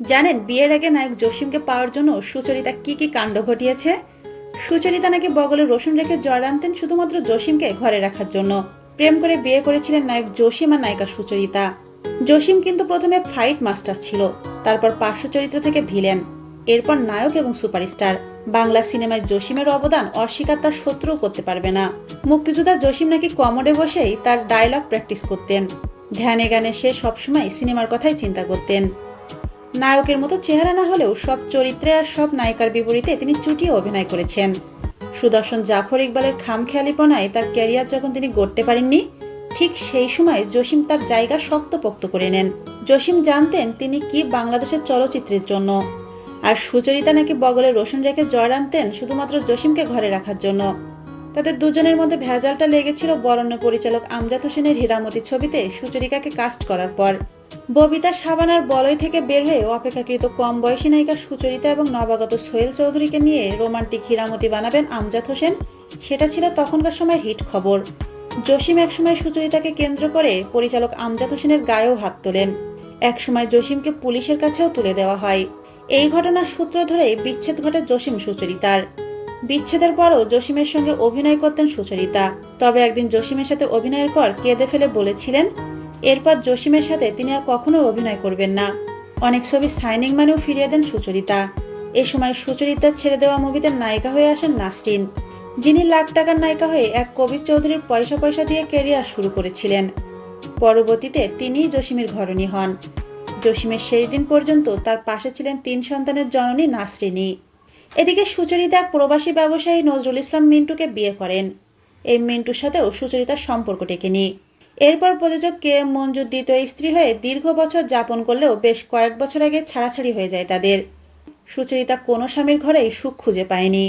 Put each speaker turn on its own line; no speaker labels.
জানেন, বিয়ের আগে নায়ক জসিমকে পাওয়ার জন্য সুচরিতা কি কি কাণ্ড ঘটিয়েছে? সুচরিতা নাকি বগলে রসুন রেখে জ্বর আনতেন শুধুমাত্র জসিমকে ঘরে রাখার জন্য। প্রেম করে বিয়ে করেছিলেন নায়ক জসিম আর নায়িকা সুচরিতা। জসিম কিন্তু প্রথমে ফাইট মাস্টার ছিল, তারপর পার্শ্ব চরিত্র থেকে ভিলেন, এরপর নায়ক এবং সুপারস্টার। বাংলা সিনেমায় জসিমের অবদান অস্বীকার তার শত্রুও করতে পারবে না। মুক্তিযোদ্ধা জসিম নাকি কমোডে বসেই তার ডায়লগ প্র্যাকটিস করতেন। ধ্যানে জ্ঞানে সে সবসময় সিনেমার কথাই চিন্তা করতেন। নায়কের মতো চেহারা না হলেও সব চরিত্রে আর সব নায়িকার বিপরীতে তিনি চুটিয়ে অভিনয় করেছেন। সুদর্শন জাফর ইকবালের খামখেয়ালিপনায় তার ক্যারিয়ার যখন তিনি গড়তে পারেননি, ঠিক সেই সময় জসিম তার জায়গা শক্তপোক্ত করে নেন। জসিম জানতেন তিনি কি বাংলাদেশের চলচ্চিত্রের জন্য। আর সুচরিতা নাকি বগলে রসুন রেখে জয় আনতেন শুধুমাত্র জসিমকে ঘরে রাখার জন্য। তাদের দুজনের মধ্যে ভেজালটা লেগেছিল বরণ্য পরিচালক আমজাদ হোসেনের হীরামতি ছবিতে সুচরিকাকে কাস্ট করার পর। ববিতা সাবানার বলয় থেকে বের হয়ে অপেক্ষাকৃত কম বয়সী নায়িকা সুচরিতা এবং নবাগত সোহেল চৌধুরীকে নিয়ে রোমান্টিক হীরামতি বানাবেন আমজাদ হোসেন। সেটা ছিল তখনকার সময়ের হিট খবর। জসিম একসময় সুচরিতাকে কেন্দ্র করে পরিচালক আমজাদ হোসেনের গায়েও হাত তোলেন। একসময় জসিমকে পুলিশের কাছেও তুলে দেওয়া হয়। এই ঘটনার সূত্র ধরে বিচ্ছেদ ঘটে জসিম সুচরিতার। বিচ্ছেদের পরও জসিমের সঙ্গে অভিনয় করতেন সুচরিতা। তবে একদিন জসিমের সাথে অভিনয়ের পর কেঁদে ফেলে বলেছিলেন, এরপর জসিমের সাথে তিনি আর কখনোই অভিনয় করবেন না। অনেক ছবি সাইনিং মানেও ফিরিয়ে দেন সুচরিতা। এ সময় সুচরিতার ছেড়ে দেওয়া মুভিতে নায়িকা হয়ে আসেন নাসরিন, যিনি লাখ টাকার নায়িকা হয়ে এক কবির চৌধুরীর পয়সা পয়সা দিয়ে কেরিয়ার শুরু করেছিলেন। পরবর্তীতে তিনিই জসিমের ঘরণী হন। জসিমের সেই দিন পর্যন্ত তার পাশে ছিলেন তিন সন্তানের জননী নাসরিনী এদিকে সুচরিতা এক প্রবাসী ব্যবসায়ী নজরুল ইসলাম মিন্টুকে বিয়ে করেন। এই মিন্টুর সাথেও সুচরিতার সম্পর্ক টেকেনি। এরপর প্রযোজক কে মঞ্জুর দ্বিতীয় স্ত্রী হয়ে দীর্ঘ বছর যাপন করলেও বেশ কয়েক বছর আগে ছাড়াছাড়ি হয়ে যায় তাদের। সুচরিতা কোনো স্বামীর ঘরেই সুখ খুঁজে পায়নি।